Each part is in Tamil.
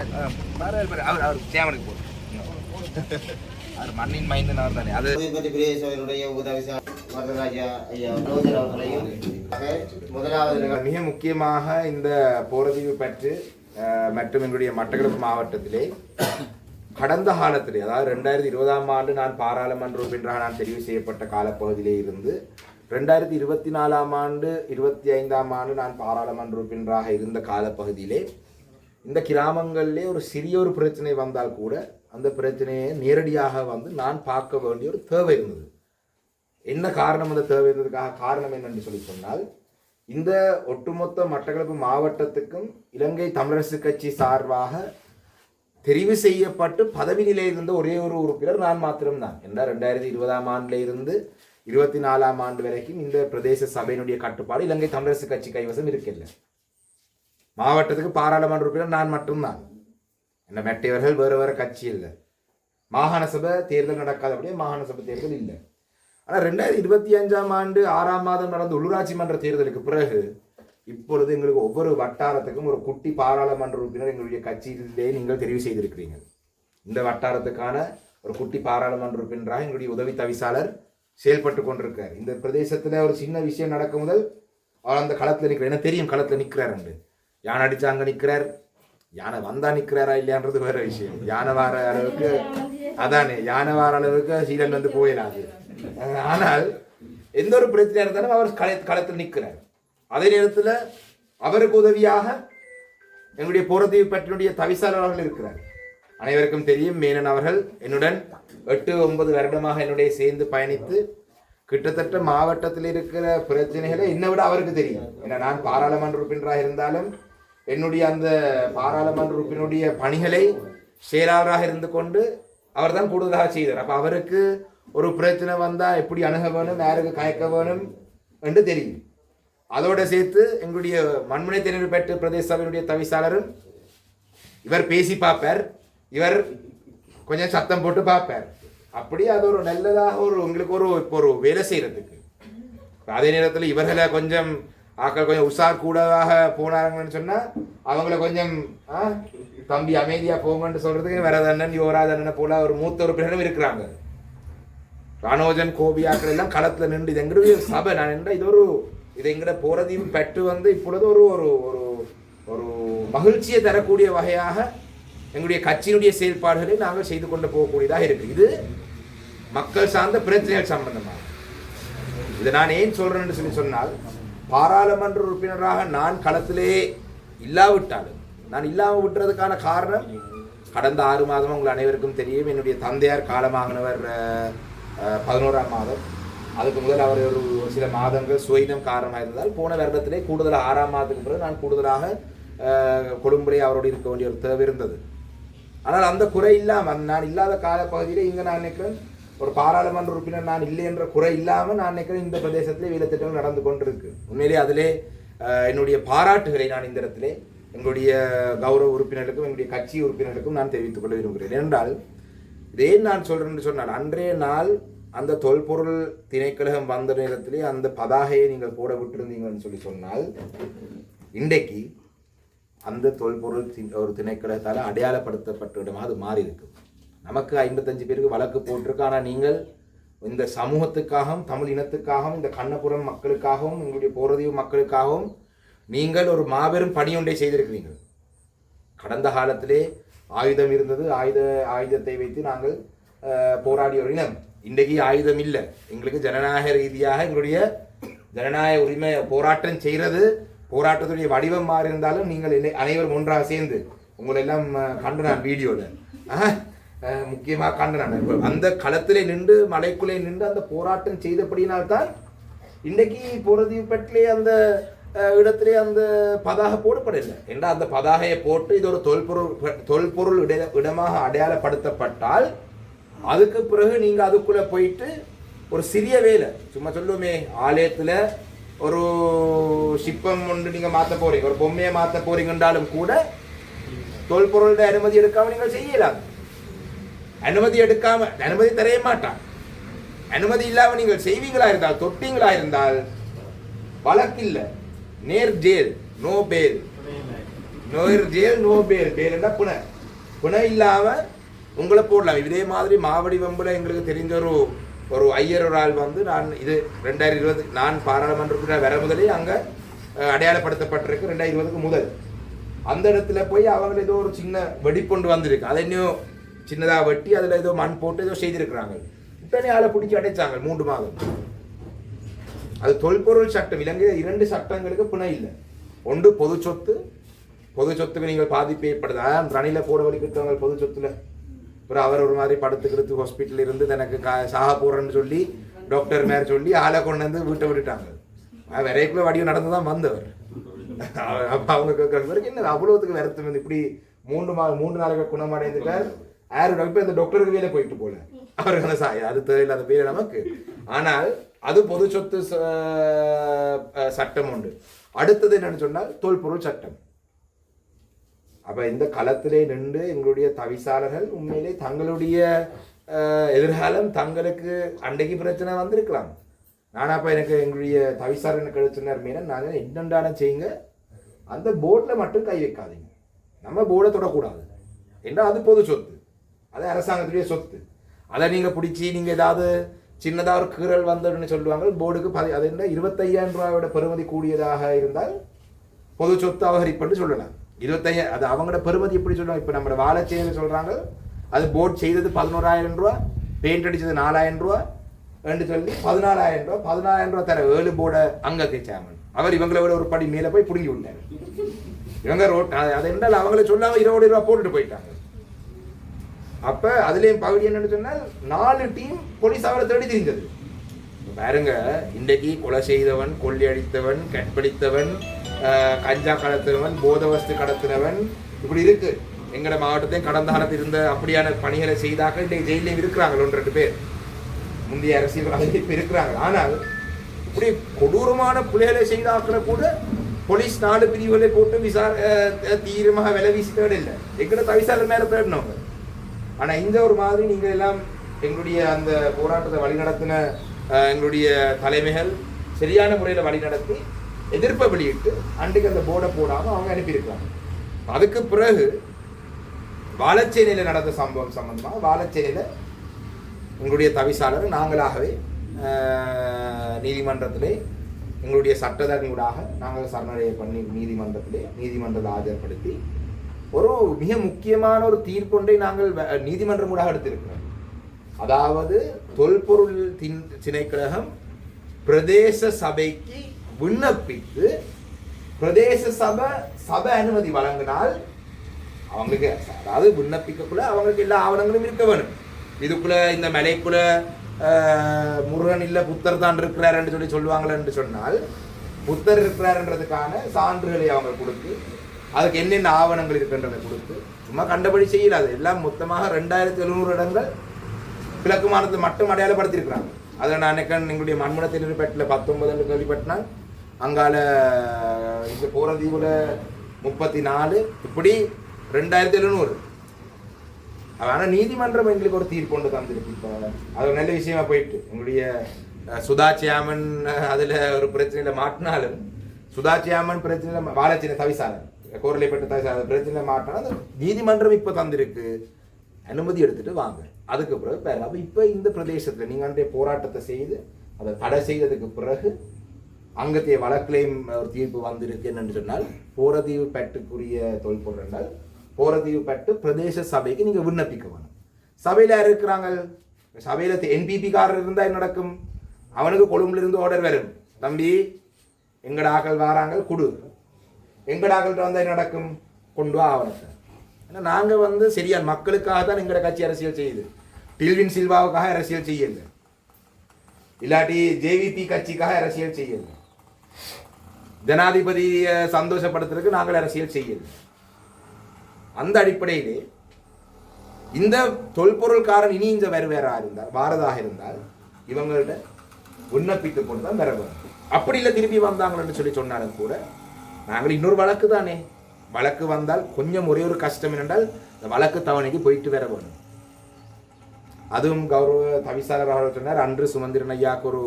அவர் அவர் சேமனுக்கு அவர் மண்ணின் மைந்தன் அவர் தானே அது பிரதேசனுடைய உதவி வரதராஜா ஐயா அவர்களையும் முதலாவது மிக முக்கியமாக இந்த போரதீவு பற்று மற்றும் எங்களுடைய மட்டக்களப்பு மாவட்டத்திலே கடந்த காலத்திலே அதாவது ரெண்டாயிரத்தி இருபதாம் ஆண்டு நான் பாராளுமன்ற உறுப்பினராக நான் தெரிவு செய்யப்பட்ட காலப்பகுதியிலே இருந்து ரெண்டாயிரத்தி இருபத்தி நாலாம் ஆண்டு இருபத்தி ஐந்தாம் ஆண்டு நான் பாராளுமன்ற உறுப்பினராக இருந்த காலப்பகுதியிலே இந்த கிராமங்களிலே ஒரு சிறிய ஒரு பிரச்சனை வந்தால் கூட அந்த பிரச்சனையை நேரடியாக வந்து நான் பார்க்க வேண்டிய ஒரு தேவை இருந்தது. என்ன காரணம் அந்த தேவை இருந்ததுக்காக காரணம் என்னன்னு சொல்லி சொன்னால் இந்த ஒட்டுமொத்த மட்டக்களப்பு மாவட்டத்துக்கும் இலங்கை தமிழரசு கட்சி சார்பாக தெரிவு செய்யப்பட்டு பதவி நிலையில் இருந்த ஒரே ஒரு உறுப்பினர் நான் மாத்திரம்தான். என்றால் ரெண்டாயிரத்தி இருபதாம் ஆண்டுல இருந்து இருபத்தி நாலாம் ஆண்டு வரைக்கும் இந்த பிரதேச சபையினுடைய கட்டுப்பாடு இலங்கை தமிழரசு கட்சி கைவசம் இருக்கில்லை மாவட்டத்துக்கு பாராளுமன்ற உறுப்பினர் நான் மட்டும்தான். என்ன மெட்டையவர்கள் வேறு வேறு கட்சி இல்லை. மாகாண சபை தேர்தல் நடக்காதபடியே மாகாண சபை தேர்தல் இல்லை. ஆனால் ரெண்டாயிரத்தி இருபத்தி அஞ்சாம் ஆண்டு ஆறாம் மாதம் நடந்த உள்ளூராட்சி மன்ற தேர்தலுக்கு பிறகு இப்பொழுது எங்களுக்கு ஒவ்வொரு வட்டாரத்துக்கும் ஒரு குட்டி பாராளுமன்ற உறுப்பினர் எங்களுடைய கட்சியிலே நீங்கள் தெரிவு செய்திருக்கிறீங்க இந்த வட்டாரத்துக்கான ஒரு குட்டி பாராளுமன்ற உறுப்பினராக எங்களுடைய உதவி தவிசாளர் செயல்பட்டு கொண்டிருக்கார் இந்த பிரதேசத்தில் ஒரு சின்ன விஷயம் நடக்கும் முதல் அவர் அந்த களத்தில் நிற்கிறார் எனக்கு தெரியும் களத்தில் நிற்கிறார் யானை அடிச்சாங்க நிற்கிறார் யானை வந்தா நிற்கிறாரா இல்லையான்றது வேற விஷயம். யானை வார அளவுக்கு அதானே யானை வார அளவுக்கு சீரன் வந்து போயிடாது ஆனால் எந்த ஒரு பிரச்சனையா இருந்தாலும் அவர் களை களத்தில் நிற்கிறார் அதே நேரத்தில் அவருக்கு உதவியாக எங்களுடைய போரதீவு பற்றினுடைய தவிசாளர் அவர்கள் இருக்கிறார். அனைவருக்கும் தெரியும் மேனன் அவர்கள் என்னுடன் எட்டு ஒன்பது வருடமாக என்னுடைய சேர்ந்து பயணித்து கிட்டத்தட்ட மாவட்டத்தில் இருக்கிற பிரச்சனைகளை என்னை விட அவருக்கு தெரியும். ஏன்னா நான் பாராளுமன்ற உறுப்பினராக இருந்தாலும் என்னுடைய அந்த பாராளுமன்ற உறுப்பினுடைய பணிகளை செயலாளராக இருந்து கொண்டு அவர் தான் கூடுதலாக செய்தார். அப்போ அவருக்கு ஒரு பிரச்சனை வந்தால் எப்படி அணுக வேணும் யாருக்கு கயக்க வேணும் என்று தெரியும். அதோடு சேர்த்து எங்களுடைய மண்முனை தேர்வு பெற்ற பிரதேச சபையினுடைய தவிசாளரும் இவர் பேசி பார்ப்பார். இவர் கொஞ்சம் சத்தம் போட்டு பார்ப்பார். அப்படி அது ஒரு நல்லதாக ஒரு உங்களுக்கு ஒரு இப்போ ஒரு வேலை செய்கிறதுக்கு அதே நேரத்தில் இவர்களை கொஞ்சம் ஆக்கள் கொஞ்சம் உஷார் கூடதாக போனாங்கன்னு சொன்னால் அவங்கள கொஞ்சம் ஆ, தம்பி அமைதியாக போங்கன்னு சொல்றதுக்கு வரதண்ணன் யுவராஜண்ணனை போல ஒரு மூத்த உறுப்பினரும் இருக்கிறாங்க. ராணோஜன் கோபியாக்கள் எல்லாம் களத்தில் நின்று இது எங்களுடைய சபை? நான் என்ன இது ஒரு இது எங்கட போகிறதையும் பெற்று வந்து இப்பொழுது ஒரு ஒரு ஒரு ஒரு மகிழ்ச்சியை தரக்கூடிய வகையாக எங்களுடைய கட்சியினுடைய செயல்பாடுகளை நாங்கள் செய்து கொண்டு போகக்கூடியதாக இருக்கு. இது மக்கள் சார்ந்த பிரச்சனைகள் சம்பந்தமாக இதை நான் ஏன் சொல்றேன்னு சொல்லி சொன்னால் பாராளுமன்ற உறுப்பினராக நான் களத்திலே இல்லாவிட்டாலும் நான் இல்லாமல் விட்டுறதுக்கான காரணம் கடந்த ஆறு மாதம் உங்கள் அனைவருக்கும் தெரியும் என்னுடைய தந்தையார் காலமாகினவர் பதினோராம் மாதம். அதுக்கு முதல் அவர் ஒரு சில மாதங்கள் சுயினம் காரணமாக இருந்தால் போன வருடத்திலே கூடுதல் ஆறாம் மாதத்துக்கு பிறகு நான் கூடுதலாக கொழும்புலே அவரோடு இருக்க வேண்டிய ஒரு தேவை இருந்தது. ஆனால் அந்த குறை இல்லாமல் நான் இல்லாத காலப்பகுதியில் இங்கே நான் நினைக்கிறேன் ஒரு பாராளுமன்ற உறுப்பினர் நான் இல்லை என்ற குறை இல்லாமல் நான் நினைக்கிறேன் இந்த பிரதேசத்திலே வேலை நடந்து கொண்டிருக்கு. உண்மையிலே அதிலே என்னுடைய பாராட்டுகளை நான் இந்த இடத்திலே எங்களுடைய கௌரவ உறுப்பினருக்கும் எங்களுடைய கட்சி உறுப்பினருக்கும் நான் தெரிவித்துக் கொள்ள விரும்புகிறேன். என்றால் இதே நான் சொல்றேன்னு சொன்னால் அன்றைய நாள் அந்த தொல்பொருள் திணைக்கழகம் வந்த நேரத்திலே அந்த பதாகையை நீங்கள் போட விட்டிருந்தீங்கன்னு சொல்லி சொன்னால் இன்றைக்கு அந்த தொல்பொருள் ஒரு திணைக்கழகத்தால் அடையாளப்படுத்தப்பட்ட இடமாக அது மாறி இருக்குது நமக்கு ஐம்பத்தஞ்சு பேருக்கு வழக்கு போட்டிருக்கு. ஆனால் நீங்கள் இந்த சமூகத்துக்காகவும் தமிழ் இனத்துக்காகவும் இந்த கண்ணபுரம் மக்களுக்காகவும் உங்களுடைய போரதீவு மக்களுக்காகவும் நீங்கள் ஒரு மாபெரும் பணியொன்றை செய்திருக்கிறீர்கள். கடந்த காலத்திலே ஆயுதம் இருந்தது. ஆயுத ஆயுதத்தை வைத்து நாங்கள் போராடிய ஒரு இனம் இன்றைக்கு ஆயுதம் இல்லை. எங்களுக்கு ஜனநாயக ரீதியாக எங்களுடைய ஜனநாயக உரிமை போராட்டம் செய்கிறது. போராட்டத்துடைய வடிவம் மாறி இருந்தாலும் நீங்கள் அனைவரும் ஒன்றாக சேர்ந்து உங்களை எல்லாம் கண்டு நான் வீடியோவில் முக்கியமாக கண்டு நான் அந்த களத்திலே நின்று மலைக்குள்ளே நின்று அந்த போராட்டம் செய்தபடியினால்தான் இன்றைக்கு போரதீவு அந்த இடத்திலே அந்த பதாக போடப்படவில்லை. என்றால் அந்த பதாகையை போட்டு இது ஒரு தொல்பொருள் தொல்பொருள் இட இடமாக அடையாளப்படுத்தப்பட்டால் அதுக்கு பிறகு நீங்கள் அதுக்குள்ளே போயிட்டு ஒரு சிறிய வேலை சும்மா சொல்லுவோமே ஆலயத்தில் ஒரு சிப்பம் ஒன்று நீங்கள் மாற்ற போகிறீங்க ஒரு பொம்மையை மாற்ற போகிறீங்கன்றாலும் கூட தொல்பொருளுடைய அனுமதி எடுக்காமல் நீங்கள் செய்யலாம். அனுமதி எடுக்காம அனுமதி தரைய மாட்டான். அனுமதி இல்லாம நீங்கள் செய்வீங்களா இருந்தால் தொட்டீங்களா இருந்தால் வழக்கில்லை. நேர் ஜெயில் நோ பேல் நோயர் ஜெயில் நோ பேல் பேல்னா புனை. புனை இல்லாம உங்களை போடலாம். இதே மாதிரி மாவடி வம்புல எங்களுக்கு தெரிஞ்ச ஒரு ஒரு ஐயர் ஒரு ஆள் வந்து நான் இது ரெண்டாயிரம் இருபது நான் பாராளுமன்றத்தில் வர முதலே அங்கே அடையாளப்படுத்தப்பட்டிருக்கு ரெண்டாயிரம் இருபதுக்கு முதல். அந்த இடத்துல போய் அவங்க ஏதோ ஒரு சின்ன வெடிப்பொண்டு வந்திருக்கு. அதை இன்னும் சின்னதாக வெட்டி அதில் ஏதோ மண் போட்டு ஏதோ செய்திருக்கிறாங்க. உடனே ஆளை பிடிச்சி அடைச்சாங்க மூன்று மாதம். அது தொல்பொருள் சட்டம் இலங்கையில் இரண்டு சட்டங்களுக்கு பிணை இல்லை. ஒன்று பொது சொத்து பொது சொத்துக்கு நீங்கள் பாதிப்பு ஏற்படுதா அதான் ரணில போட வலிக்கிட்டவங்க பொது சொத்துல. அப்புறம் அவர் ஒரு மாதிரி படுத்துக்கிறது ஹாஸ்பிட்டல் இருந்து தனக்கு கா சாக போறேன்னு சொல்லி டாக்டர் மேலே சொல்லி ஆளை கொண்டு வந்து வீட்டை விட்டுட்டாங்க. விரைக்குள்ள வடிவம் நடந்து தான் வந்தவர். அப்ப அவங்க கேட்கறது என்ன அவ்வளோத்துக்கு வருத்தம். வந்து இப்படி மூன்று மா மூன்று நாளைக்கு குணமடைந்துட்டார். யாரு டாக்டர் இந்த டாக்டருக்கு வேலை போயிட்டு போல. அவருக்கு அந்த சாய் அது தேவையில்லாத பேர் நமக்கு. ஆனால் அது பொது சொத்து சட்டம் உண்டு. அடுத்தது என்னன்னு சொன்னால் தொல்பொருள் சட்டம். அப்ப இந்த களத்திலே நின்று எங்களுடைய தவிசாளர்கள் உண்மையிலே தங்களுடைய எதிர்காலம் தங்களுக்கு அன்றைக்கு பிரச்சனை வந்திருக்கலாம். நானா அப்ப எனக்கு எங்களுடைய தவிசாளர் எனக்கு எழுத்துனர் மீன நாங்கள் என்னென்றாலும் செய்யுங்க? அந்த போர்டில் மட்டும் கை வைக்காதீங்க. நம்ம போர்டை தொடக்கூடாது. என்றால் அது பொது சொத்து. அது அரசாங்கத்துடைய சொத்து. அதை நீங்கள் பிடிச்சி நீங்கள் ஏதாவது சின்னதாக ஒரு கீறல் வந்ததுன்னு சொல்லுவாங்க. போர்டுக்கு பதி அது என்ன? இருபத்தையாயிரம் ரூபாயோட பெறுமதி கூடியதாக இருந்தால் பொது சொத்து அபகரிப்புன்னு சொல்லலாம். இருபத்தையா அது அவங்களோட பெறுமதி எப்படி சொல்லுவாங்க? இப்போ நம்ம வாழைச்சேன்னு சொல்கிறாங்க அது போர்ட் செய்தது பதினோராயிரம் ரூபா பெயிண்ட் அடித்தது நாலாயிரம் ரூபா ரெண்டு சொல்லி பதினாலாயிரம் ரூபா பதினாலாயிரம் ரூபா தர ஏழு போர்டை அங்கே கேச்சாமன் அவர் இவங்களை விட ஒரு படி மேலே போய் பிடுங்கி விட்டார் இவங்க ரோட் அது என்ன? அவங்கள சொல்லாமல் இருபது ரூபா போட்டுட்டு போயிட்டாங்க. அப்ப அதுலயும் பகுதி என்னன்னு சொன்னால் நாலு டீம் போலீஸ் அவரை தேடி தெரிஞ்சது பாருங்க இன்றைக்கு கொலை செய்தவன் கொள்ளி அடித்தவன் கற்பழித்தவன் கஞ்சா கடத்தினவன் போதவஸ்து கடத்தினவன் இப்படி இருக்கு. எங்கட மாவட்டத்தையும் கடந்த காலத்தில் இருந்த அப்படியான பணிகளை செய்தாக இன்றைக்கு ஜெயிலையும் இருக்கிறாங்க ஒன்று ரெண்டு பேர். முந்தைய அரசியல்வாதிகள் இப்ப இருக்கிறாங்க ஆனால் இப்படி கொடூரமான பிள்ளைகளை செய்தாக்கிற கூட போலீஸ் நாலு பிரிவுகளை போட்டு விசார தீவிரமாக விலை வீசி தேட இல்லை. எங்கட தவிசாளர் மேல தேடினவங்க ஆனா இந்த ஒரு மாதிரி நீங்க எல்லாம் எங்களுடைய அந்த போராட்டத்தை வழிநடத்தின எங்களுடைய தலைமைகள் சரியான முறையில் வழிநடத்தி எதிர்ப்பை வெளியிட்டு அன்றைக்கு அந்த போர்டை போடாமல் அவங்க அனுப்பியிருக்காங்க அதுக்கு பிறகு வாழச்சேனையில் நடந்த சம்பவம் சம்பந்தமாக வாழச்சேனையில் எங்களுடைய தவிசாளர் நாங்களாகவே நீதிமன்றத்திலே எங்களுடைய ஊடாக நாங்கள் சரணடைய பண்ணி நீதிமன்றத்திலே நீதிமன்றத்தை ஆஜர்படுத்தி ஒரு மிக முக்கியமான ஒரு தீர்ப்பொன்றை நாங்கள் நீதிமன்றம் கூட எடுத்திருக்கிறோம். அதாவது தொல்பொருள் தின் திணைக்கழகம் பிரதேச சபைக்கு விண்ணப்பித்து பிரதேச சபை சபை அனுமதி வழங்கினால் அவங்களுக்கு அதாவது விண்ணப்பிக்கக்குள்ள அவங்களுக்கு எல்லா ஆவணங்களும் இருக்க வேணும் இதுக்குள்ள இந்த மலைக்குள்ள முருகன் இல்லை புத்தர் தான் இருக்கிறாருன்னு சொல்லி சொல்லுவாங்களேன்னு சொன்னால் புத்தர் இருக்கிறாருன்றதுக்கான சான்றுகளை அவங்க கொடுத்து அதுக்கு என்னென்ன ஆவணங்கள் இருக்குன்றதை கொடுத்து சும்மா கண்டபடி செய்யல. அது எல்லாம் மொத்தமாக ரெண்டாயிரத்தி எழுநூறு இடங்கள் கிழக்கு மாநிலத்தில் மட்டும் அடையாளப்படுத்தியிருக்கிறாங்க. அதில் நான் நினைக்கிறேன் எங்களுடைய மண்முடத்தில் இருப்பட்டில் பத்தொன்பதுன்னு கேள்விப்பட்டினான் அங்கால இந்த போரதீவுல முப்பத்தி நாலு இப்படி ரெண்டாயிரத்தி எழுநூறு. ஆனால் நீதிமன்றம் எங்களுக்கு ஒரு தீர்ப்பு கொண்டு தந்திருக்கு இப்போ. அது ஒரு நல்ல விஷயமா போயிட்டு. எங்களுடைய சுதா சியாமன் அதில் ஒரு பிரச்சனையில மாட்டினாலும் சுதா சியாமன் பிரச்சனையில் பாலச்சின தவிசாளர். கோரலைப்பட்ட தவிசாளர் பிரச்சனை மாட்டினா அந்த நீதிமன்றம் இப்போ தந்திருக்கு. அனுமதி எடுத்துட்டு வாங்க. அதுக்கு பிறகு பேர் அப்போ இப்போ இந்த பிரதேசத்தில் நீங்கள் அன்றைய போராட்டத்தை செய்து அதை தடை செய்ததுக்கு பிறகு அங்கத்தைய வழக்கிலையும் ஒரு தீர்ப்பு வந்திருக்கு என்னன்னு சொன்னால் போரதீவு பட்டுக்குரிய தொல்பொருள் என்றால் போரதீவு பட்டு பிரதேச சபைக்கு நீங்கள் விண்ணப்பிக்க வேணும். சபையில் யார் இருக்கிறாங்க? சபையில் என்பிபி காரர் என்ன நடக்கும்? அவனுக்கு கொழும்புலேருந்து ஆர்டர் வரும். தம்பி எங்கட ஆக்கள் வாராங்க குடு. எங்கடாக்கள்கிட்ட வந்தால் என்ன நடக்கும்? கொண்டு வா ஆவணத்தை ஏன்னா நாங்கள் வந்து சரியா மக்களுக்காக தான் எங்களோட கட்சி அரசியல் செய்யுது. டில்வின் சில்வாவுக்காக அரசியல் செய்யல. இல்லாட்டி ஜேவிபி கட்சிக்காக அரசியல் செய்யல. ஜனாதிபதியை சந்தோஷப்படுத்துறதுக்கு நாங்கள் அரசியல் செய்யல. அந்த அடிப்படையிலே இந்த தொல்பொருள்காரன் இனி இந்த வருவேரா இருந்தால் வாரதாக இருந்தால் இவங்கள்ட்ட விண்ணப்பித்துக் கொண்டு தான் வர வேணும் அப்படி இல்லை திருப்பி வந்தாங்கன்னு சொல்லி சொன்னாலும் கூட நாங்கள் இன்னொரு வழக்கு தானே? வழக்கு வந்தால் கொஞ்சம் ஒரே ஒரு கஷ்டம் என்னென்றால் இந்த வழக்கு தவணைக்கு போயிட்டு வர வேணும் அதுவும் கௌரவ தவிசாளர் அவர்கள் சொன்னார் அன்று சுமந்திரன் ஐயாவுக்கு ஒரு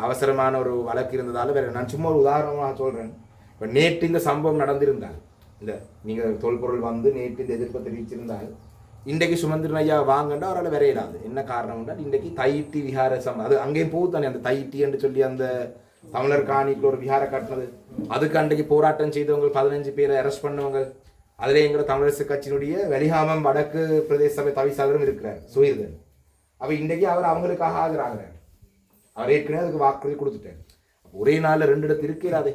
அவசரமான ஒரு வழக்கு இருந்ததால வேறு நான் சும்மா ஒரு உதாரணமாக சொல்றேன். இப்போ நேற்று இந்த சம்பவம் நடந்திருந்தால் இந்த நீங்கள் தொல்பொருள் வந்து நேற்று இந்த எதிர்ப்பை தெரிவிச்சிருந்தால் இன்றைக்கு சுமந்திரன் ஐயா வாங்கண்டா அவரால் வரையிடாது என்ன காரணம் என்றால் இன்றைக்கு தைட்டி விஹார சம் அது அங்கேயும் போகுது தானே அந்த தையிட்டி என்று சொல்லி அந்த தமிழர் காணிக்கு ஒரு விஹார கட்டினது. அதுக்கு அன்றைக்கு போராட்டம் செய்தவங்க பதினஞ்சு பேரை அரெஸ்ட் பண்ணவங்க. அதில் எங்களோட தமிழரசு கட்சியினுடைய வெளிகாமம் வடக்கு பிரதேச சபை தவிசாளரும் இருக்கிறார் சுயர்தன். அப்போ இன்றைக்கு அவர் அவங்களுக்காக ஆஜராகிறார் அவர் ஏற்கனவே அதுக்கு வாக்குறுதி கொடுத்துட்டார். ஒரே நாளில் ரெண்டு இடத்து இருக்கிறாதே.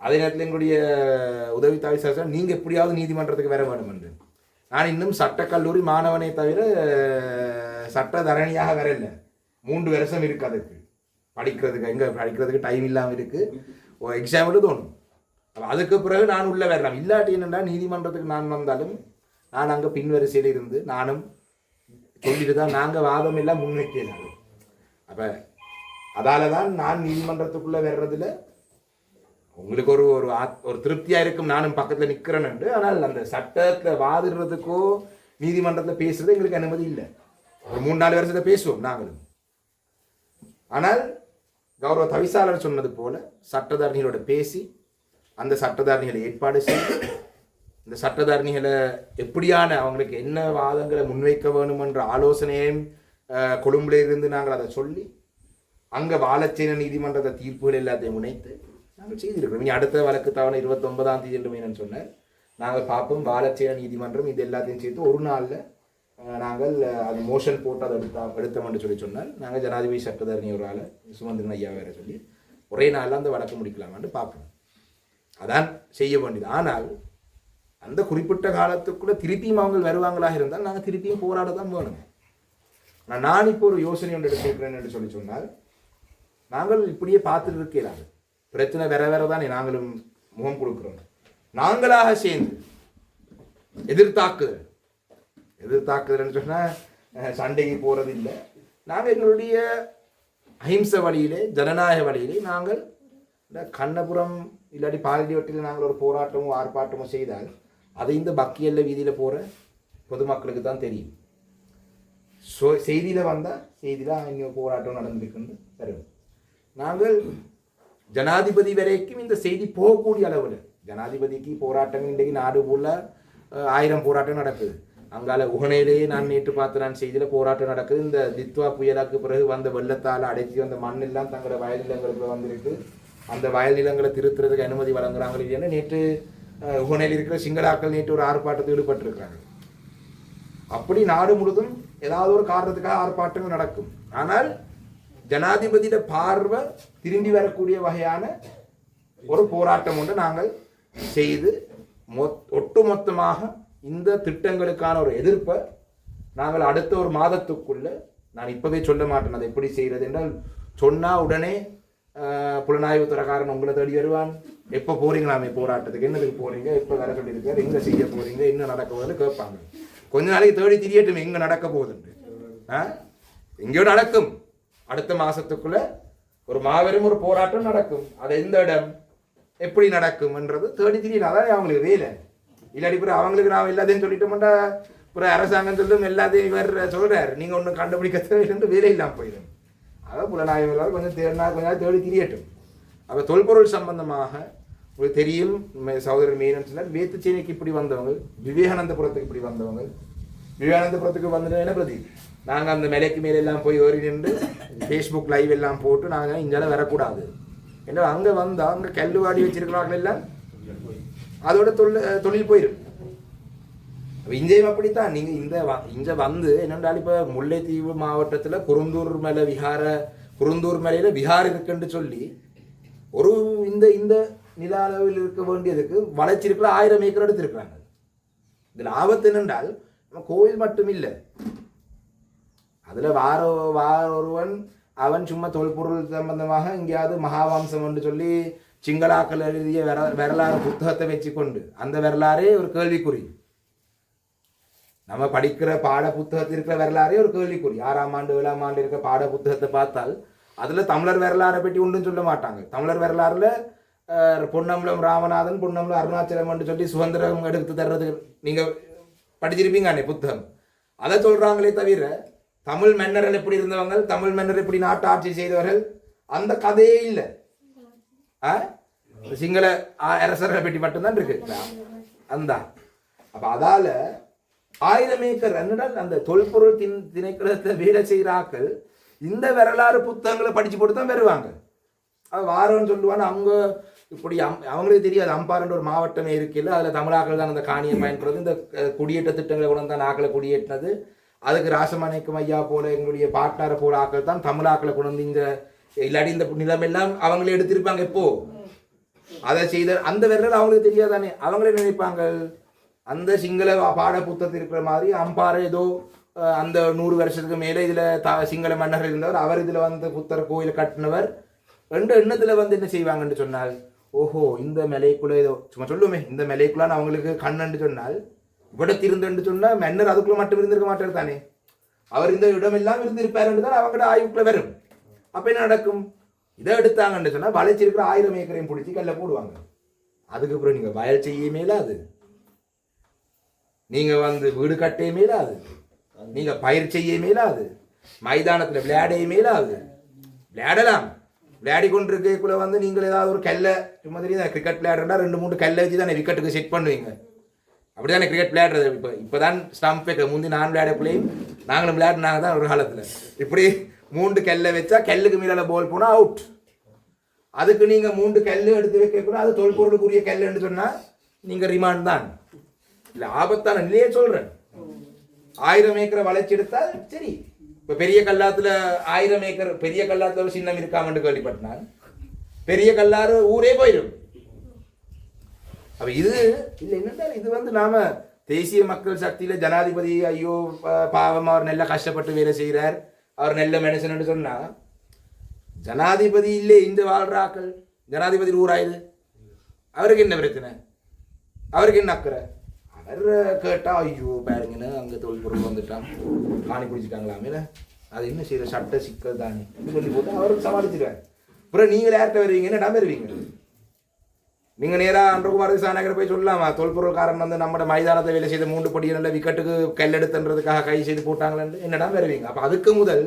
அதே நேரத்தில் எங்களுடைய உதவி தவிசாளர் நீங்க எப்படியாவது நீதிமன்றத்துக்கு வர வேண்டும் என்று. நான் இன்னும் சட்டக்கல்லூரி மாணவனை தவிர அஹ், சட்ட தரணியாக வரல. மூன்று வருஷம் இருக்கு அதுக்கு. படிக்கிறதுக்கு எங்கே படிக்கிறதுக்கு டைம் இல்லாமல் இருக்குது எக்ஸாம்பிள் தோணும். அதுக்கு பிறகு நான் உள்ளே வரலாம் இல்லாட்டி என்னென்னா நீதிமன்றத்துக்கு நான் வந்தாலும் நான் அங்கே பின்வரிசையில் இருந்து நானும் சொல்லிட்டு தான் நாங்கள் வாதம் எல்லாம் முன்வைக்கிறாங்க அப்போ அதால தான் நான் நீதிமன்றத்துக்குள்ளே வர்றதில் உங்களுக்கு ஒரு ஒரு ஆத்- ஒரு திருப்தியாக இருக்கும் நானும் பக்கத்தில் நிற்கிறேன்னு என்று. ஆனால் அந்த சட்டத்தில் வாதிடுறதுக்கோ நீதிமன்றத்தில் பேசுறது எங்களுக்கு அனுமதி இல்லை. ஒரு மூணு நாலு வருஷத்தில் பேசுவோம் நாங்களும். ஆனால் கௌரவ தவிசாளர் சொன்னது போல சட்டதாரணிகளோட பேசி அந்த சட்டதாரணிகளை ஏற்பாடு செய்து இந்த சட்டதாரணிகளை எப்படியான அவங்களுக்கு என்ன வாதங்களை முன்வைக்க வேணுமென்ற ஆலோசனையும் கொழும்புல இருந்து நாங்கள் அதை சொல்லி அங்கே வாழச்சேன நீதிமன்றத்தை தீர்ப்புகள் எல்லாத்தையும் முனைத்து நாங்கள் செய்திருக்கிறோம். இனி அடுத்த வழக்கு தவணை இருபத்தொன்பதாம் தேதி என்று சொன்னார். நாங்கள் பார்ப்போம். வாழச்சேன நீதிமன்றம் இது எல்லாத்தையும் சேர்த்து ஒரு நாளில் நாங்கள் அது மோஷன் போட்டு அதை எடுத்தா எடுத்தோம்னு சொல்லி சொன்னால் நாங்கள் ஜனாதிபதி சட்டத்தரணி ஒரு ஆளை சுமந்திரன் ஐயா வேற சொல்லி ஒரே நாளில் அந்த வழக்கு முடிக்கலாமான்னு பார்ப்போம். அதான் செய்ய வேண்டியது. ஆனால் அந்த குறிப்பிட்ட காலத்துக்குள்ளே திருப்பியும் அவங்க வருவாங்களாக இருந்தால் நாங்கள் திருப்பியும் போராட தான் வேணும். ஆனால் நான் இப்போ ஒரு யோசனை ஒன்று எடுத்திருக்கிறேன் என்று சொல்லி சொன்னால் நாங்கள் இப்படியே பார்த்துட்டு இருக்கிறாங்க பிரச்சனை வேற வேற தானே நாங்களும் முகம் கொடுக்குறோம். நாங்களாக சேர்ந்து எதிர்த்தாக்குதல் எது தாக்குதல்ன்னு சொன்னால் சண்டைக்கு போகிறது இல்லை. நாங்கள் எங்களுடைய அஹிம்சை வழியிலே ஜனநாயக வழியிலே நாங்கள் இந்த கண்ணபுரம் இல்லாட்டி பாலடிவட்டில் நாங்கள் ஒரு போராட்டமோ ஆர்ப்பாட்டமோ செய்தால் அது இந்த பக்கியல்ல வீதியில் போகிற பொதுமக்களுக்கு தான் தெரியும். ஸோ செய்தியில் வந்தால் செய்தியில் இங்கே போராட்டம் நடந்திருக்குன்னு தரும் நாங்கள் ஜனாதிபதி வரைக்கும் இந்த செய்தி போகக்கூடிய அளவில் ஜனாதிபதிக்கு போராட்டம் இன்றைக்கு நாடு போல ஆயிரம் போராட்டம் நடக்குது. அங்கால உகனையிலேயே நான் நேற்று பார்த்து நான் செய்தியில் போராட்டம் நடக்குது. இந்த தித்வா புயலுக்கு பிறகு வந்த வெள்ளத்தால் அடைச்சி வந்த மண்ணெல்லாம் தங்களோட வயல் நிலங்களுக்கு வந்திருக்கு. அந்த வயல் நிலங்களை திருத்துறதுக்கு அனுமதி வழங்குறாங்க இல்லைன்னு நேற்று உகனையில் இருக்கிற சிங்களாக்கள் நேற்று ஒரு ஆர்ப்பாட்டத்தில் ஈடுபட்டிருக்கிறாங்க. அப்படி நாடு முழுதும் ஏதாவது ஒரு காரணத்துக்காக ஆர்ப்பாட்டங்கள் நடக்கும். ஆனால் ஜனாதிபதியோட பார்வை திரும்பி வரக்கூடிய வகையான ஒரு போராட்டம் ஒன்று நாங்கள் செய்து மொத் ஒட்டுமொத்தமாக இந்த திட்டங்களுக்கான ஒரு எதிர்ப்பை நாங்கள் அடுத்த ஒரு மாதத்துக்குள்ள நான் இப்பவே சொல்ல மாட்டேன். அதை எப்படி செய்கிறது என்றால் சொன்னா உடனே புலனாய்வு துறைக்காரன் உங்களை தேடி வருவான். எப்போ போறீங்களாமே போராட்டத்துக்கு. என்னதுக்கு போறீங்க? எப்போ வேலை சொல்லியிருக்காரு? எங்க செய்ய போறீங்க? என்ன நடக்க போகுதுன்னு கேட்பாங்க. கொஞ்ச நாளைக்கு தேடி திரியட்டும் எங்க நடக்க போகுதுன்னு. ஆ? எங்கேயோ நடக்கும். அடுத்த மாசத்துக்குள்ள ஒரு மாபெரும் ஒரு போராட்டம் நடக்கும். அது எந்த இடம்? எப்படி நடக்கும்ன்றது தேடி திரியல அதான் அவங்களுக்கு வேலை. இல்லாடி பிற அவங்களுக்கு நான் எல்லாத்தையும் சொல்லிட்டோம்டா பிற அரசாங்கம் சொல்லும் எல்லாத்தையும் இவர் சொல்கிறார் நீங்கள் ஒன்றும் கண்டுபிடிக்க தேவையில்லை வேலை இல்லாமல் போயிடும். அதான் புலனாய்வு கொஞ்சம் தேடினா கொஞ்ச நாள் தேடி திரியட்டும். அப்போ தொல்பொருள் சம்பந்தமாக உங்களுக்கு தெரியும் சகோதரர் மீனன் சொன்னார் வேத்துச்சேனைக்கு இப்படி வந்தவங்க விவேகானந்தபுரத்துக்கு இப்படி வந்தவங்க. விவேகானந்தபுரத்துக்கு வந்தது என்ன பிரதி நாங்கள் அந்த மலைக்கு மேலே எல்லாம் போய் ஏறி நின்று ஃபேஸ்புக் லைவ் எல்லாம் போட்டு நாங்கள் இங்கெல்லாம் வரக்கூடாது. ஏன்னா அங்கே வந்தால் அங்கே கல்லுவாடி வச்சிருக்கிறார்கள் எல்லாம் அதோட தொழில் தொழில் போயிடும் அப்ப இங்கேயும் அப்படித்தான். நீங்க இந்த வ- இங்க வந்து என்னென்றால் இப்ப முல்லைத்தீவு மாவட்டத்துல குருந்தூர் மலை விஹார குருந்தூர் மலையில விஹார் இருக்குன்னு சொல்லி ஒரு இந்த இந்த நில அளவில் இருக்க வேண்டியதுக்கு வளர்ச்சிருக்கிற ஆயிரம் ஏக்கர் எடுத்திருக்கிறாங்க. இது ஆபத்து என்னென்றால் நம்ம கோவில் மட்டும் இல்லை. அதுல வார வார ஒருவன் அவன் சும்மா தொல்பொருள் சம்பந்தமாக எங்கேயாவது மகாவம்சம் என்று சொல்லி சிங்களாக்கள் எழுதிய வர வரலாறு புத்தகத்தை வச்சுக்கொண்டு அந்த வரலாறே ஒரு கேள்விக்குறி. நம்ம படிக்கிற பாட புத்தகத்தில் இருக்கிற வரலாறே ஒரு கேள்விக்குறி. ஆறாம் ஆண்டு ஏழாம் ஆண்டு இருக்கிற பாட புத்தகத்தை பார்த்தால் அதில் தமிழர் வரலாறை பற்றி ஒன்றும் சொல்ல மாட்டாங்க. தமிழர் வரலாறுல அஹ், பொன்னம்பலம் ராமநாதன் பொன்னம்பலம் அருணாச்சலம் சொல்லி சுதந்திரம் எடுத்து தர்றது நீங்க படிச்சிருப்பீங்க அண்ணே புத்தகம். அதை சொல்றாங்களே தவிர தமிழ் மன்னர்கள் எப்படி இருந்தவங்க? தமிழ் மன்னர் எப்படி நாட்டு ஆட்சி செய்தவர்கள்? அந்த கதையே இல்லை. சிங்கள ஆ- அரசர்களை பெட்டி மட்டும்தான் இருக்கு. அந்த. அப்ப அதால ஆயிரம் ஏக்கர் என்னடா அந்த தொல்பொருள் தின் திணைக்களத்தை வேலை செய்கிற ஆக்கள் இந்த வரலாறு புத்தகங்களை படிச்சு போட்டு தான் வருவாங்க. அது வாரம்னு சொல்லுவாங்க அவங்க இப்படி அம் அவங்களுக்கு தெரியாது. அம்பாறுன்ற ஒரு மாவட்டமே இருக்குல்ல. அதில் தமிழாக்கள் தான் அந்த காணியை பயன்படுறது இந்த குடியேற்ற திட்டங்களை கொண்டு தான் ஆக்களை குடியேற்றினது. அதுக்கு ராசமணிக்கும் ஐயா போல எங்களுடைய பாட்டாரை போல ஆக்கள் தான் தமிழாக்களை கொண்டு வந்து இந்த இல்லாட்டி இந்த நிலைமெல்லாம் அவங்களே எடுத்திருப்பாங்க எப்போ? அதை செய்த அந்த விரல் அவங்களுக்கு தெரியாதானே? அவங்களே நினைப்பாங்க. அந்த சிங்கள பாட புத்தகத்தில் இருக்கிற மாதிரி அம்பாறை ஏதோ அந்த நூறு வருஷத்துக்கு மேலே இதில் த சிங்கள மன்னர்கள் இருந்தவர். அவர் இதில் வந்து புத்தர் கோயிலை கட்டினவர். ரெண்டு எண்ணத்தில் வந்து என்ன செய்வாங்கன்னு சொன்னால் ஓஹோ இந்த மலைக்குள்ளே ஏதோ சும்மா சொல்லுமே இந்த மலைக்குள்ளான்னு அவங்களுக்கு கண்ணன்னு சொன்னால் விடத்திருந்துன்னு சொன்னால் மன்னர் அதுக்குள்ளே மட்டும் இருந்திருக்க மாட்டார் தானே? அவர் இந்த இடமெல்லாம் இருந்திருப்பாருன்னு தான் அவங்களோட ஆய்வுக்குள்ளே வரும். அப்போ என்ன நடக்கும்? இதை எடுத்தாங்கன்னு சொன்னால் வளைச்சிருக்கிற ஆயிரம் ஏக்கரையும் பிடிச்சி கல்ல போடுவாங்க. அதுக்கப்புறம் நீங்கள் வயல் செய்யமே இல்லாது நீங்கள் வந்து வீடு கட்டையுமே இல்லாது நீங்கள் பயிர் செய்யமே இல்லாது மைதானத்தில் விளையாடையுமே இல்லாது விளையாடலாம். விளையாடி கொண்டிருக்கக்குள்ள வந்து நீங்கள் ஏதாவது ஒரு கல்லை சும்மா தெரியுதா? கிரிக்கெட் விளையாடுறா ரெண்டு மூணு கல்லை வச்சு தானே விக்கெட்டுக்கு செட் பண்ணுவீங்க. அப்படி தானே கிரிக்கெட் விளையாடுறது? இப்போ இப்போ தான் ஸ்டம்ப் வைக்க முந்தி நான் விளையாடக்குள்ளேயும் நாங்களும் விளையாடினாங்க தான் ஒரு காலத்தில். இப்படி மூன்று கல்லை வச்சா கல்லுக்கு மேலே போல் போனால் அவுட் அதுக்கு நீங்கள் மூன்று கல் எடுத்து வைக்கக்கூடாது அது தொல்பொருளுக்குரிய கல்லுன்னு சொன்னால் நீங்கள் ரிமாண்ட் தான். இல்லை ஆபத்தான நிலையே சொல்கிறேன் ஆயிரம் ஏக்கரை வளைச்சி எடுத்தால் சரி. இப்போ பெரிய கல்லாத்துல ஆயிரம் ஏக்கர் பெரிய கல்லாத்துல ஒரு சின்னம் இருக்காமட்டு கேள்விப்பட்டான் பெரிய கல்லாறு ஊரே போயிடும். அப்ப இது இல்ல என்னடா இது வந்து நாம தேசிய மக்கள் சக்தியில ஜனாதிபதி ஐயோ பா- பாவம் அவர் நல்லா கஷ்டப்பட்டு வேலை செய்கிறார் அவர் நல்ல மனுஷன் சொன்னால் ஜனாதிபதி இல்லை இந்த வாழ்றாக்கள் ஜனாதிபதி ஊராயுது. அவருக்கு என்ன பிரச்சனை? அவருக்கு என்ன அக்கறை? அவர் கேட்டால் ஐயோ பாருங்கன்னு அங்கே தொழில்பொருள் வந்துட்டான். காணி பிடிச்சிட்டாங்களாமே அது என்ன செய்கிற சட்ட சிக்கல் தானே. சொல்லி போட்டு அவர் சமாளிச்சிருவார். அப்புறம் நீங்கள் யார்கிட்ட வருவீங்கன்னு இடம் வருவீங்க நீங்க நேரா அன்றகுமார் சானகர் போய் சொல்லலாமா? தொல்பொருள்காரன் வந்து நம்ம மைதானத்தை வேலை செய்து மூன்று பொடியில் விக்கெட்டுக்கு கல்லெடுத்துன்றதுக்காக கை செய்து போட்டாங்களேன்னு என்னடா வருவீங்க? அப்ப அதுக்கு முதல்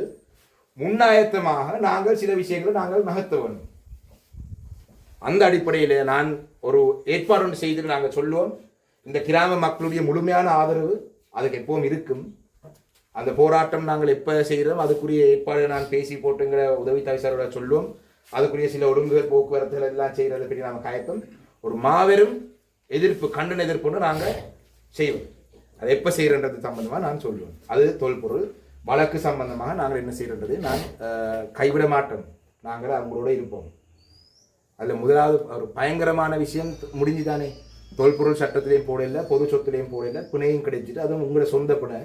முன்னாயத்தமாக நாங்கள் சில விஷயங்களை நாங்கள் நகர்த்த வேண்டும். அந்த அடிப்படையில் நான் ஒரு ஏற்பாடு ஒன்று செய்து நாங்கள் சொல்லுவோம். இந்த கிராம மக்களுடைய முழுமையான ஆதரவு அதுக்கு எப்பவும் இருக்கும். அந்த போராட்டம் நாங்கள் எப்போ செய்கிறோம்? அதுக்குரிய ஏற்பாடு நான் பேசி போட்டுங்கிற உதவி தவிசாரோட சொல்லுவோம். அதுக்குரிய சில ஒழுங்குகள் போக்குவரத்துகள் எல்லாம் செய்கிறத பற்றி நாம் கயக்கம் ஒரு மாபெரும் எதிர்ப்பு கண்டன எதிர்ப்புன்னு நாங்கள் செய்வோம். அதை எப்போ செய்கிறன்றது சம்பந்தமாக நான் சொல்லுவேன் அது தொல்பொருள் வழக்கு சம்பந்தமாக நாங்கள் என்ன செய்கிறன்றது நான் கைவிட மாட்டோம். நாங்கள் அவங்களோட இருப்போம். அதில் முதலாவது ஒரு பயங்கரமான விஷயம் முடிஞ்சு தானே தொல்பொருள் சட்டத்திலையும் போடல பொது சொத்துலையும் போடல பிணையும் கிடைச்சிட்டு அதுவும் உங்களோட சொந்த பிணை.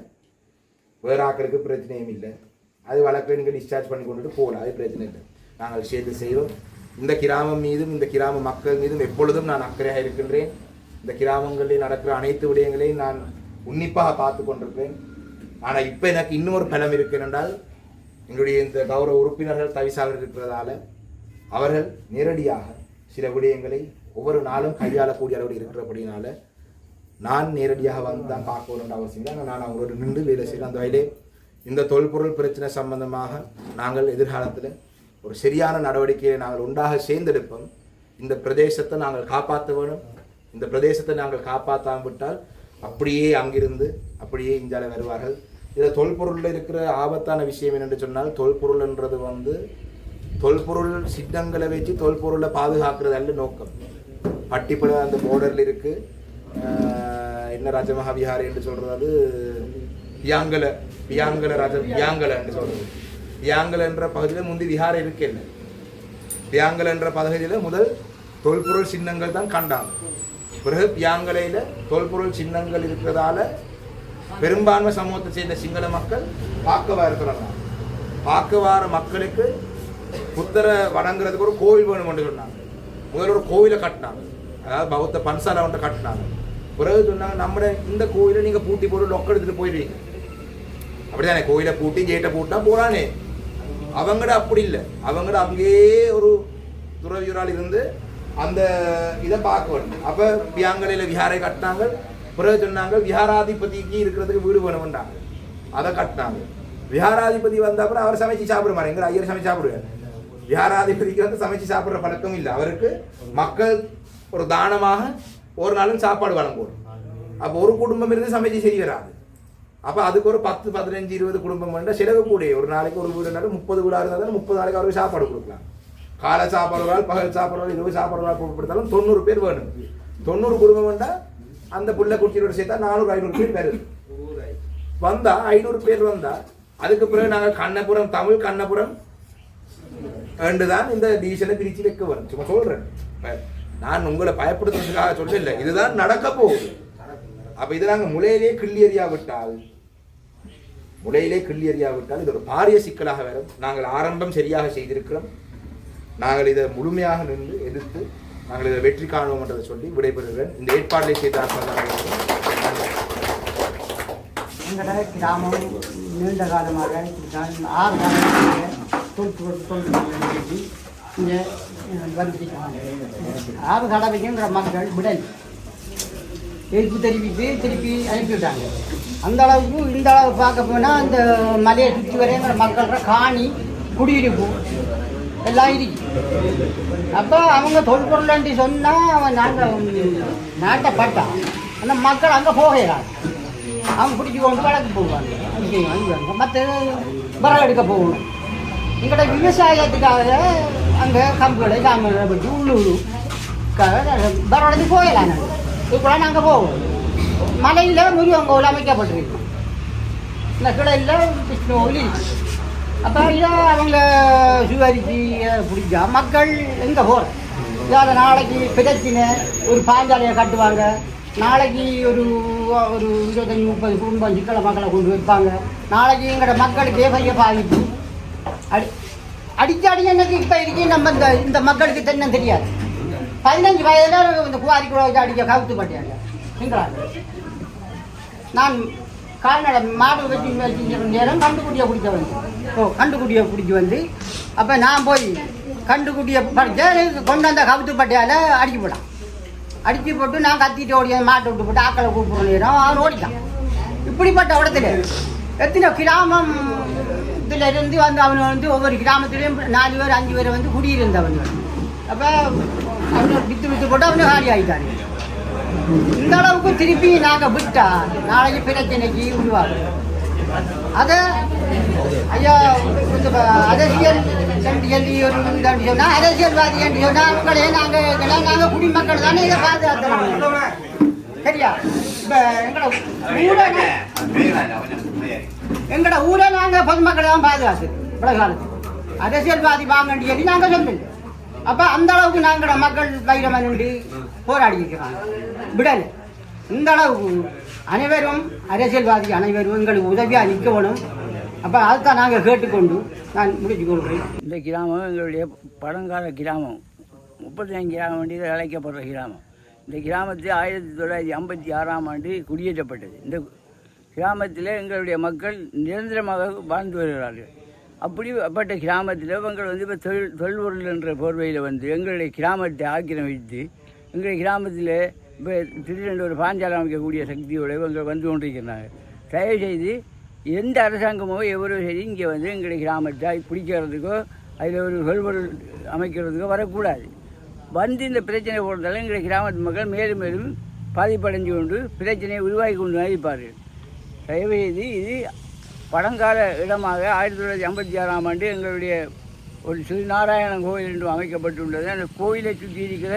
வேற பிரச்சனையும் இல்லை. அது வழக்கை நீங்கள் டிஸ்சார்ஜ் பண்ணி கொண்டுட்டு போகலாம் அது பிரச்சனை இல்லை. நாங்கள் சேர்ந்து செய்வோம். இந்த கிராமம் மீதும் இந்த கிராம மக்கள் மீதும் எப்பொழுதும் நான் அக்கறையாக இருக்கின்றேன். இந்த கிராமங்களில் நடக்கிற அனைத்து விடயங்களையும் நான் உன்னிப்பாக பார்த்து கொண்டிருப்பேன் ஆனால் இப்போ எனக்கு இன்னொரு பலம் இருக்கு என்றால் எங்களுடைய இந்த கௌரவ உறுப்பினர்கள் தவிசாளர் இருக்கிறதால அவர்கள் நேரடியாக சில விடயங்களை ஒவ்வொரு நாளும் கையாளக்கூடிய அளவில் இருக்கிறபடினால நான் நேரடியாக வந்து தான் பார்க்கணுன்ற அவசியம் இல்லை. ஆனால் நான் அவங்களோட நின்று வேலை செய்கிறேன் அந்த வகையிலே இந்த தொல்பொருள் பிரச்சனை சம்பந்தமாக நாங்கள் எதிர்காலத்தில் ஒரு சரியான நடவடிக்கையை நாங்கள் உண்டாக சேர்ந்தெடுப்போம். இந்த பிரதேசத்தை நாங்கள் காப்பாற்ற வேணும். இந்த பிரதேசத்தை நாங்கள் காப்பாற்றாம விட்டால் அப்படியே அங்கிருந்து அப்படியே இந்தியாவில் வருவார்கள். இதில் தொல்பொருளில் இருக்கிற ஆபத்தான விஷயம் என்னென்று சொன்னால் தொல்பொருள்ன்றது வந்து தொல்பொருள் சின்னங்களை வச்சு தொல்பொருளை பாதுகாக்கிறது அல்ல நோக்கம். பட்டிப்பட அந்த போர்டரில் இருக்குது என்ன ராஜமகா விஹாரி என்று சொல்கிறது அது? பியாங்கல பியாங்கல ராஜ பியாங்கல என்று சொல்கிறது தியாங்கல் என்ற பகுதியில் முந்தி விஹாரம் இருக்கல தியாங்கல் என்ற பகுதியில் முதல் தொல்பொருள் சின்னங்கள் தான் கண்டாங்க பிறகு தியாங்கலையில் தொல்பொருள் சின்னங்கள் இருக்கிறதால பெரும்பான்மை சமூகத்தை சேர்ந்த சிங்கள மக்கள் பார்க்க இருக்கிறாங்க. பார்க்க வார மக்களுக்கு புத்தரை வணங்குறதுக்கு ஒரு கோவில் வேணும் என்று சொன்னாங்க. முதல்ல ஒரு கோவிலை கட்டினாங்க. அதாவது பௌத்த பன்சாலை ஒன்றை கட்டினாங்க. பிறகு சொன்னாங்க நம்ம இந்த கோயிலை நீங்கள் பூட்டி போட்டு லொக்க எடுத்துகிட்டு போயிடுவீங்க. அப்படிதானே கோயிலை பூட்டி கேட்டை பூட்டா போறானே அவங்கட அப்படி இல்லை. அவங்கட அங்கேயே ஒரு துறவியூரால் இருந்து அந்த இதை பார்க்க வேண்டும் அப்போ வியாங்கலையில் விஹாரை கட்டினாங்க. பிறகு சொன்னாங்க விஹாராதிபதிக்கு இருக்கிறதுக்கு வீடு வேணும்ன்றாங்க. அதை கட்டினாங்க. விஹாராதிபதி வந்த அப்புறம் அவர் சமைச்சு சாப்பிட எங்கள் ஐயர் சமைச்சு சாப்பிடுவார். விஹாராதிபதிக்கு வந்து சமைச்சு சாப்பிட்ற பழக்கம் இல்லை. அவருக்கு மக்கள் ஒரு தானமாக ஒரு நாளும் சாப்பாடு வழங்குவோம். அப்போ ஒரு குடும்பம் இருந்து சமைச்சு சரி வராது அப்போ அதுக்கு ஒரு பத்து பதினஞ்சு இருபது குடும்பம் வேண்டாம் செலவு கூடிய ஒரு நாளைக்கு ஒரு வீடு இருந்தாலும் முப்பது வீடாக இருந்தாலும் முப்பது நாளைக்கு அவருக்கு சாப்பாடு கொடுக்கலாம். காலை சாப்பிட்றவர்கள் பகல் சாப்பிட்றவர்கள் இரவு சாப்பிட்றவர்கள் கொடுத்தாலும் தொண்ணூறு பேர் வேணும். தொண்ணூறு குடும்பம் வேண்டாம் அந்த புள்ள குட்டியோட சேர்த்தா நானூறு ஐநூறு பேர் வருது வந்தா ஐநூறு பேர் வந்தா அதுக்கு பிறகு நாங்கள் கண்ணபுரம் தமிழ் கண்ணபுரம் தான் இந்த டிவிஷனை பிரித்து வைக்க வரும். சும்மா சொல்றேன். நான் உங்களை பயப்படுத்துறதுக்காக சொல்லல. இதுதான் நடக்க போகுது. அப்ப இது நாங்கள் முளையிலேயே கிள்ளி எறியா விட்டால் முளையிலே கிள்ளி எறியா இது ஒரு பாரிய சிக்கலாக வரும். நாங்கள் ஆரம்பம் சரியாக செய்திருக்கிறோம். நாங்கள் இதை முழுமையாக நின்று எதிர்த்து நாங்கள் இதை வெற்றி காணுவோம் என்றதை சொல்லி விடைபெறுகிறேன். இந்த ஏற்பாட்டை செய்த எங்களோட கிராமம் நீண்ட காலமாக நான் ஆறு காலமாக தொழில் தொழில் இங்கே வந்துட்டாங்க ஆறு மக்கள் விடல் எதிர்ப்பு தெரிவித்து திருப்பி அனுப்பிவிட்டாங்க அந்த அளவுக்கு இந்த அளவு பார்க்க போனால் அந்த மலையை சுற்றி வரைங்கிற மக்கள்கிற காணி குடியிருப்பு எல்லாம் இருக்கு. அப்போ அவங்க தொல்பொருளாண்டி சொன்னால் அவன் நாங்கள் நாட்டப்பட்டான் அந்த மக்கள் அங்கே போகிறாங்க. அவங்க பிடிச்சி கொண்டு வழக்கு போவாங்க. அங்கே. மற்ற விறகு எடுக்க போகணும். எங்களோட விவசாயத்துக்காக அங்கே கம்புகளை காமரை பற்றி உள்ளூர் விறகு போயிடலாம் நாங்கள் இப்போ நாங்கள் போவோம் மலையில் முருகங்கோல் அமைக்கப்பட்டிருக்கு. இந்த கிளையில் விஷ்ணு கோவில் அப்போ இதை அவங்க சுவரிச்சு பிடிச்சா மக்கள் எங்கே போகிற இதை நாளைக்கு பிரச்சனை ஒரு பாஞ்சாலையை கட்டுவாங்க. நாளைக்கு ஒரு ஒரு இருபத்தஞ்சி முப்பது குடும்பம் சிக்கல மக்களை கொண்டு வைப்பாங்க. நாளைக்கு எங்களோட மக்களுக்கே பெரிய பாதிப்பு? அடி அடிக்க அடி எனக்கு இப்போ இருக்கு. நம்ம இந்த இந்த மக்களுக்கு தென்னும் தெரியாது. பதினஞ்சு வயதில் இந்த குவாரி கூட வச்சு அடிக்க கவுத்து பட்டியாங்க. நான் கால்நடை மாடு வச்சு வச்சுக்கிற நேரம் கண்டுக்குட்டியை பிடிக்க வந்து. ஓ கண்டுக்குட்டியை பிடிச்சி வந்து. அப்போ நான் போய் கண்டுக்குட்டியை படித்த கொண்டு வந்த கவுத்து பட்டையால் அடிச்சு போட்டான். அடித்து போட்டு நான் கத்திட்டு ஓடி மாட்டை விட்டு போட்டு ஆக்களை கூப்பிடுற நேரம் அவன் ஓடிட்டான். இப்படிப்பட்ட இடத்துல எத்தனை கிராமம் இதில் இருந்து வந்து அவன் வந்து ஒவ்வொரு கிராமத்துலேயும் நாலு பேர் அஞ்சு பேர் வந்து குடியிருந்தவன் அப்போ அவனை வித்து வித்து போட்டு அவனை காலி ஆகிட்டாங்க இந்த அளவுக்கு திருப்பி நாங்கள் விட்டா நாளைக்கு பிரச்சனைக்கு உருவாகும் அதை ஐயா இந்த அரசியல் என்று சொல்லி ஒரு இதாண்டி சொன்னால் அரசியல்வாதி என்று சொன்னால் அவங்களே நாங்கள் நாங்கள் குடிமக்கள் தானே இதை பாதுகாத்துறாங்க சரியா இப்போ எங்களோட ஊரை எங்களோட ஊரை நாங்கள் பொதுமக்களை தான் பாதுகாத்து உலகாலத்து அரசியல்வாதி வாங்கன்னு சொல்லி நாங்கள் சொல்லல அப்போ அந்த அளவுக்கு நாங்களோட மக்கள் தைரியமாக நின்று போராடி இருக்கிறாங்க. விடலை. இந்த அளவுக்கு அனைவரும் அரசியல்வாதி அனைவரும் எங்களுக்கு உதவியாக நிற்கணும் அப்போ அதுதான் நாங்கள் கேட்டுக்கொண்டு நான் முடிச்சு கொள்கிறேன். இந்த கிராமம் எங்களுடைய பழங்கால கிராமம். முப்பத்தஞ்சு கிராமம் வேண்டியது அழைக்கப்படுற கிராமம். இந்த கிராமத்தில் ஆயிரத்தி தொள்ளாயிரத்தி ஐம்பத்தி ஆறாம் ஆண்டு குடியேற்றப்பட்டது. இந்த கிராமத்தில் எங்களுடைய மக்கள் நிரந்தரமாக வாழ்ந்து வருகிறார்கள். அப்படிப்பட்ட கிராமத்தில் இவங்கள் வந்து இப்போ தொழில் தொல்பொருள் என்ற போர்வையில் வந்து எங்களுடைய கிராமத்தை ஆக்கிரமித்து எங்களுடைய கிராமத்தில் இப்போ திடீரென்று ஒரு பாஞ்சாலம் அமைக்கக்கூடிய சக்தியோடு இவங்க வந்து கொண்டிருக்கிறாங்க. தயவு செய்து எந்த அரசாங்கமோ எவரோ சரி இங்கே வந்து எங்களுடைய கிராமத்தை பிடிக்கிறதுக்கோ அதில் ஒரு தொல்பொருள் அமைக்கிறதுக்கோ வரக்கூடாது. வந்து இந்த பிரச்சனை போடுறதால எங்களுடைய கிராமத்து மக்கள் மேலும் மேலும் பாதிப்படைஞ்சு கொண்டு பிரச்சனையை உருவாக்கி கொண்டு இருப்பார்கள் தயவுசெய்து இது பழங்கால இடமாக ஆயிரத்தி தொள்ளாயிரத்தி ஐம்பத்தி ஆறாம் ஆண்டு எங்களுடைய ஒரு ஸ்ரீநாராயண கோயில் என்று அமைக்கப்பட்டுள்ளது. அந்த கோயிலை சுற்றி இருக்கிற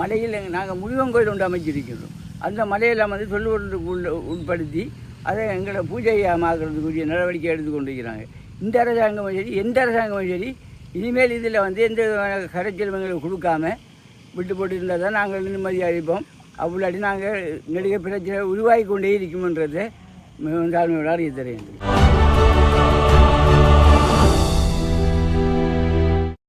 மலையில் எங்கள் நாங்கள் முருகன் கோயில் ஒன்று அமைச்சிருக்கின்றோம் அந்த மலையில் வந்து சொல்லுவதற்கு உள்ள உட்படுத்தி அதை எங்களை பூஜையமாக்குறதுக்குரிய நடவடிக்கை எடுத்து கொண்டிருக்கிறாங்க. இந்த அரசாங்கமும் சரி எந்த அரசாங்கமும் சரி இனிமேல் இதில் வந்து எந்த விதமான கரைச்சலும் எங்களுக்கு கொடுக்காம விட்டு போட்டு இருந்தால் தான் நாங்கள் நிம்மதியாக இருப்போம். அப்படி நாங்கள் நெடுக பிரச்சனை உருவாகி கொண்டே இருக்குமன்றதை મેં રાણી ધરેન્દ્ર